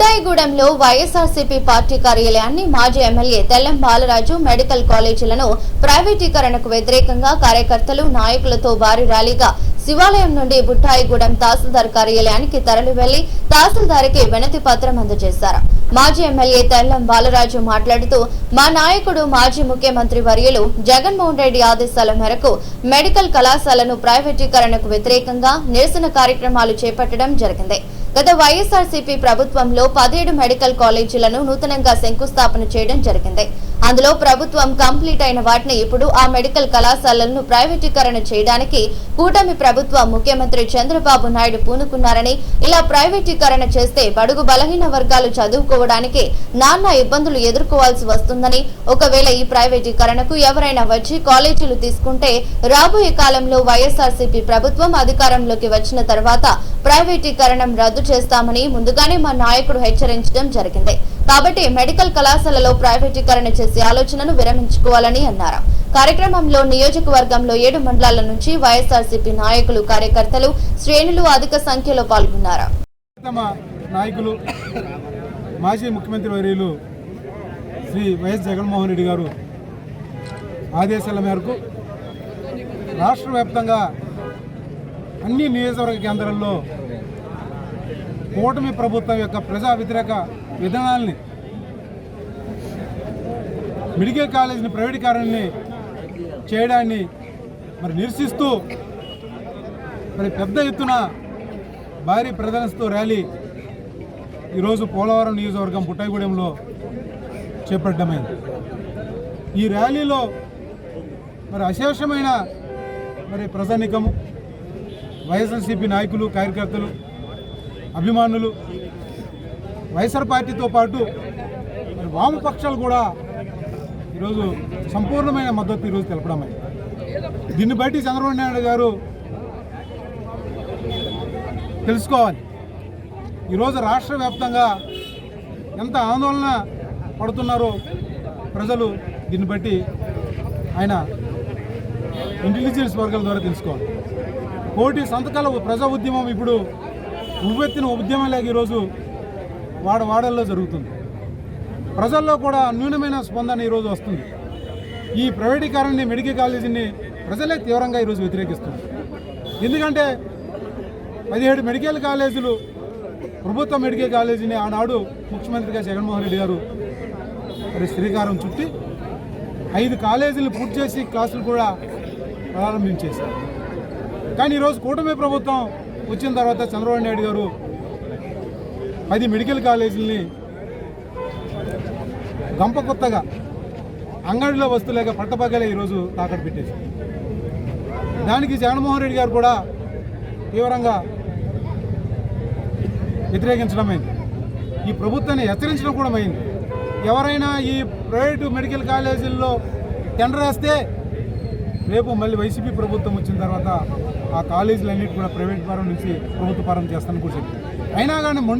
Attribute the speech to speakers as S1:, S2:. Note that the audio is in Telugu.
S1: బుట్టాయిగూడెంలో వైఎస్ఆర్సీపీ పార్టీ కార్యాలయాన్ని మాజీ ఎమ్మెల్యే తెల్లం బాలరాజు మెడికల్ కాలేజీలను ప్రైవేటీకరణకు వ్యతిరేకంగా కార్యకర్తలు నాయకులతో భారీ ర్యాలీగా శివాలయం నుండి బుట్టాయిగూడెం తహసీల్దార్ కార్యాలయానికి తరలి వెళ్ళి తహసీల్దార్కి వినతి పత్రం అందజేశారు. మాజీ ఎమ్మెల్యే తెల్లం బాలరాజు మాట్లాడుతూ మా నాయకుడు మాజీ ముఖ్యమంత్రి వర్యులు జగన్మోహన్ రెడ్డి ఆదేశాల మేరకు మెడికల్ కళాశాలను ప్రైవేటీకరణకు వ్యతిరేకంగా నిరసన కార్యక్రమాలు చేపట్టడం జరిగింది. గత వైఎస్ఆర్సీపీ ప్రభుత్వంలో పదిహేడు మెడికల్ కాలేజీలను నూతనంగా శంకుస్థాపన చేయడం జరిగింది. అందులో ప్రభుత్వం కంప్లీట్ అయిన వాటిని ఇప్పుడు ఆ మెడికల్ కళాశాలలను ప్రైవేటీకరణ చేయడానికి కూటమి ప్రభుత్వం ముఖ్యమంత్రి చంద్రబాబు నాయుడు పూనుకున్నారని ఇలా ప్రైవేటీకరణ చేస్తే బడుగు బలహీన వర్గాలు చదువుకోవడానికి నాన్న ఇబ్బందులు ఎదుర్కోవాల్సి వస్తుందని ఒకవేళ ఈ ప్రైవేటీకరణకు ఎవరైనా వచ్చి కాలేజీలు తీసుకుంటే రాబోయే కాలంలో వైఎస్ఆర్సీపీ ప్రభుత్వం అధికారంలోకి వచ్చిన తర్వాత ప్రైవేటీకరణం రద్దు చేస్తామని ముందుగానే మా నాయకుడు హెచ్చరించడం జరిగింది. కాబట్టి మెడికల్ కళాశాలలో ప్రైవేటీకరణ చేసే ఆలోచనను విరమించుకోవాలని అన్నారు. కార్యక్రమంలో నియోజకవర్గంలో ఏడు మండలాల నుంచి వైఎస్ఆర్సీపీ నాయకులు కార్యకర్తలు శ్రేణులు అధిక సంఖ్యలో పాల్గొన్నారు.
S2: నాయకులు మాజీ ముఖ్యమంత్రి వర్యులు శ్రీ వైఎస్ జగన్మోహన్ రెడ్డి గారు ఆదేశాల మేరకు రాష్ట్ర వ్యాప్తంగా అన్ని నియోజకవర్గ కేంద్రాల్లో కూటమి ప్రభుత్వం యొక్క ప్రజా వ్యతిరేక విధానాల్ని మెడికల్ కాలేజీని ప్రైవేటీకరణని చేయడాన్ని మరి నిరసిస్తూ మరి పెద్ద ఎత్తున భారీ ప్రదర్శనతో ర్యాలీ ఈరోజు పోలవరం నియోజకవర్గం పుట్టగూడెంలో చేపట్టమైంది ఈ ర్యాలీలో మరి అశేషమైన మరి ప్రజానికము వైఎస్ఆర్సీపీ నాయకులు కార్యకర్తలు అభిమానులు వైఎస్ఆర్ పార్టీతో పాటు వామపక్షాలు కూడా ఈరోజు సంపూర్ణమైన మద్దతు ఈరోజు తెలపడం దీన్ని బట్టి చంద్రబాబు నాయుడు గారు తెలుసుకోవాలి. ఈరోజు రాష్ట్ర వ్యాప్తంగా ఎంత ఆందోళన పడుతున్నారో ప్రజలు దీన్ని బట్టి ఆయన ఇంటెలిజెన్స్ వర్గాల ద్వారా తెలుసుకోవాలి. కోటి సంతకాల ప్రజా ఉద్యమం ఇప్పుడు ఉవ్వెత్తిన ఉద్యమం లేక ఈరోజు వాడ వాడల్లో జరుగుతుంది. ప్రజల్లో కూడా న్యూనమైన స్పందన ఈరోజు వస్తుంది. ఈ ప్రైవేటీకరణని మెడికల్ కాలేజీని ప్రజలే తీవ్రంగా ఈరోజు వ్యతిరేకిస్తుంది ఎందుకంటే పదిహేడు మెడికల్ కాలేజీలు ప్రభుత్వ మెడికల్ కాలేజీని ఆనాడు ముఖ్యమంత్రిగా జగన్మోహన్ రెడ్డి గారు మరి శ్రీకారం చుట్టి ఐదు కాలేజీలు పూర్తి చేసి క్లాసులు కూడా ప్రారంభించేశారు. కానీ ఈరోజు కూటమి ప్రభుత్వం వచ్చిన తర్వాత చంద్రబాబు నాయుడు గారు పది మెడికల్ కాలేజీలని గంప కొత్తగా అంగడిలో వస్తులేక పట్టపగలే ఈరోజు తాకట్టు పెట్టేసి. దానికి జగన్మోహన్ రెడ్డి గారు కూడా తీవ్రంగా వ్యతిరేకించడమైంది ఈ ప్రభుత్వాన్ని హెచ్చరించడం కూడా అయింది. ఎవరైనా ఈ ప్రైవేటు మెడికల్ కాలేజీల్లో టెండర్ వేస్తే రేపు మళ్ళీ వైసీపీ ప్రభుత్వం వచ్చిన తర్వాత ఆ కాలేజీలన్నిటి కూడా ప్రైవేట్ పరం నుంచి ప్రభుత్వ పరం చేస్తానని కూడా చెప్పారు. అయినా కానీ